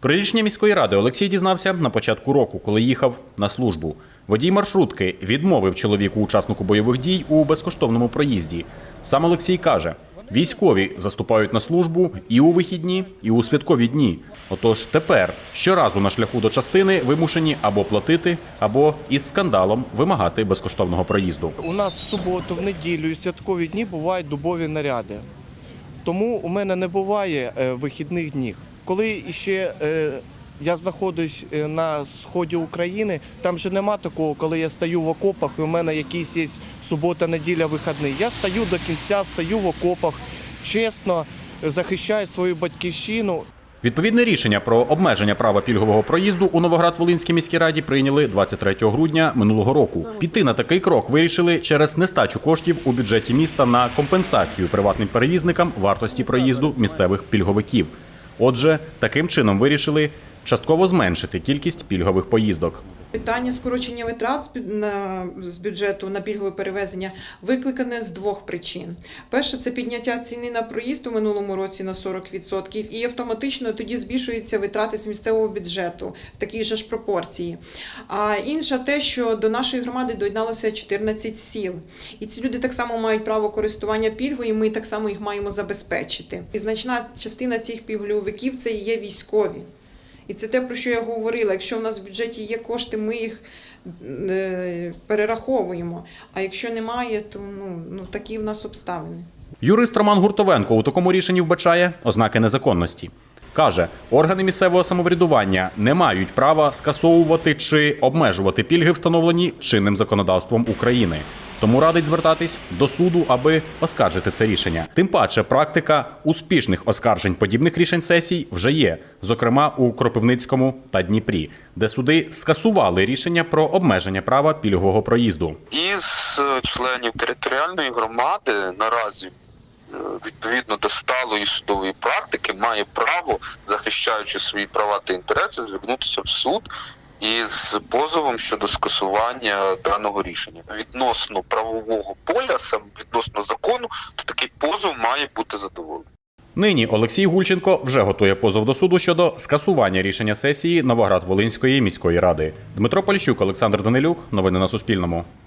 Про рішення міської ради Олексій дізнався на початку року, коли їхав на службу. Водій маршрутки відмовив чоловіку учаснику бойових дій у безкоштовному проїзді. Сам Олексій каже: військові заступають на службу і у вихідні, і у святкові дні. Отож, тепер щоразу на шляху до частини вимушені або платити, або із скандалом вимагати безкоштовного проїзду. У нас в суботу, в неділю і святкові дні бувають дубові наряди. Тому у мене не буває е, вихідних днів. Коли ще е, я знаходжусь е, на сході України, там же нема такого, коли я стою в окопах, і у мене якийсь є субота, неділя, вихідний. Я стою до кінця, стою в окопах, чесно захищаю свою батьківщину. Відповідне рішення про обмеження права пільгового проїзду у Новоград-Волинській міській раді прийняли 23 грудня минулого року. Піти на такий крок вирішили через нестачу коштів у бюджеті міста на компенсацію приватним перевізникам вартості проїзду місцевих пільговиків. Отже, таким чином вирішили частково зменшити кількість пільгових поїздок. Питання скорочення витрат з бюджету на пільгове перевезення викликане з двох причин. Перше це підняття ціни на проїзд у минулому році на 40% і автоматично тоді збільшуються витрати з місцевого бюджету в такій же ж пропорції. А інша те, що до нашої громади доєдналося 14 сіл. І ці люди так само мають право користування пільгою, і ми так само їх маємо забезпечити. І значна частина цих пільговиків це є військові. І це те, про що я говорила. Якщо в нас в бюджеті є кошти, ми їх е, перераховуємо. А якщо немає, то ну, ну такі в нас обставини. Юрист Роман Гуртовенко у такому рішенні вбачає ознаки незаконності. Каже, органи місцевого самоврядування не мають права скасовувати чи обмежувати пільги, встановлені чинним законодавством України. Тому радить звертатись до суду, аби оскаржити це рішення. Тим паче, практика успішних оскаржень подібних рішень сесій вже є, зокрема у Кропивницькому та Дніпрі, де суди скасували рішення про обмеження права пільгового проїзду. із е, членів територіальної громади наразі е, відповідно до сталої судової практики має право, захищаючи свої права та інтереси, звернутися в суд із позовом щодо скасування даного рішення відносно правового поля, саме відносно закону, то такий позов має бути задоволений. Нині Олексій Гульченко вже готує позов до суду щодо скасування рішення сесії Новоград-Волинської міської ради. Дмитро Польщук, Олександр Данилюк. Новини на Суспільному.